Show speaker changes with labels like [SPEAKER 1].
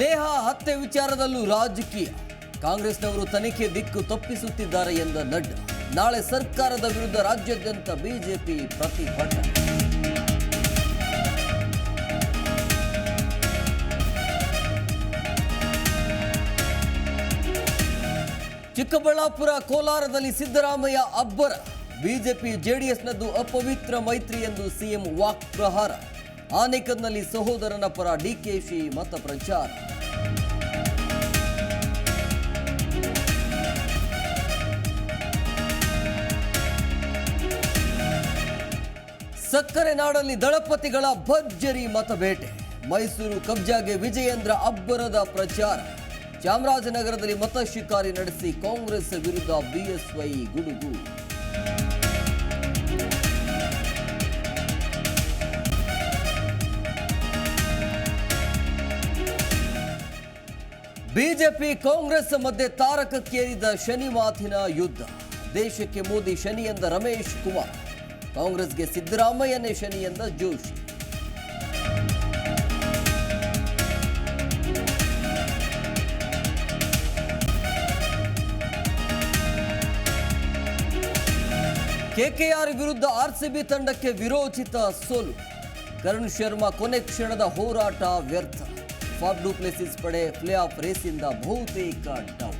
[SPEAKER 1] ನೇಹಾ ಹತ್ಯೆ ವಿಚಾರದಲ್ಲೂ ರಾಜಕೀಯ. ಕಾಂಗ್ರೆಸ್ನವರು ತನಿಖೆ ದಿಕ್ಕು ತಪ್ಪಿಸುತ್ತಿದ್ದಾರೆ ಎಂದ ನಡ್ಡಾ. ನಾಳೆ ಸರ್ಕಾರದ ವಿರುದ್ಧ ರಾಜ್ಯಾದ್ಯಂತ ಬಿಜೆಪಿ ಪ್ರತಿಭಟನೆ. ಚಿಕ್ಕಬಳ್ಳಾಪುರ ಕೋಲಾರದಲ್ಲಿ ಸಿದ್ದರಾಮಯ್ಯ ಅಬ್ಬರ. ಬಿಜೆಪಿ ಜೆಡಿಎಸ್ನದ್ದು ಅಪವಿತ್ರ ಮೈತ್ರಿ ಎಂದು ಸಿಎಂ ವಾಕ್ ಪ್ರಹಾರ ಆನೇಕಲ್ನಲ್ಲಿ ಸಹೋದರನ ಪರ ಡಿಕೆಶಿ ಮತ ಪ್ರಚಾರ. ಸಕ್ಕರೆ ನಾಡಲ್ಲಿ ದಳಪತಿಗಳ ಭರ್ಜರಿ ಮತಬೇಟೆ ಮೈಸೂರು ಕಬ್ಜಾಗೆ ವಿಜಯೇಂದ್ರ ಅಬ್ಬರದ ಪ್ರಚಾರ. ಚಾಮರಾಜನಗರದಲ್ಲಿ ಮತ ಶಿಕಾರಿ ನಡೆಸಿ ಕಾಂಗ್ರೆಸ್ ವಿರುದ್ಧ ಬಿಎಸ್ವೈ ಗುಡುಗು. ಬಿಜೆಪಿ ಕಾಂಗ್ರೆಸ್ ಮಧ್ಯೆ ತಾರಕಕ್ಕೇರಿದ ಶನಿ ಮಾತಿನ ಯುದ್ಧ. ದೇಶಕ್ಕೆ ಮೋದಿ ಶನಿ ಎಂದ ರಮೇಶ್ ಕುಮಾರ್, ಕಾಂಗ್ರೆಸ್ಗೆ ಸಿದ್ದರಾಮಯ್ಯನೇ ಶನಿ ಎಂದ ಜೋಶಿ. ಕೆಕೆಆರ್ ವಿರುದ್ಧ ಆರ್ಸಿಬಿ ತಂಡಕ್ಕೆ ವಿರೋಚಿತ ಸೋಲು. ಕರುಣ್ ಶರ್ಮಾ ಕೊನೆ ಕ್ಷಣದ ಹೋರಾಟ ವ್ಯರ್ಥ. ಫಾಫ್ ಡುಪ್ಲೆಸಿಸ್ ಪಡೆ ಪ್ಲೇ ಆಫ್ ರೇಸಿಂದ ಬಹುತೇಕ ಡೌನ್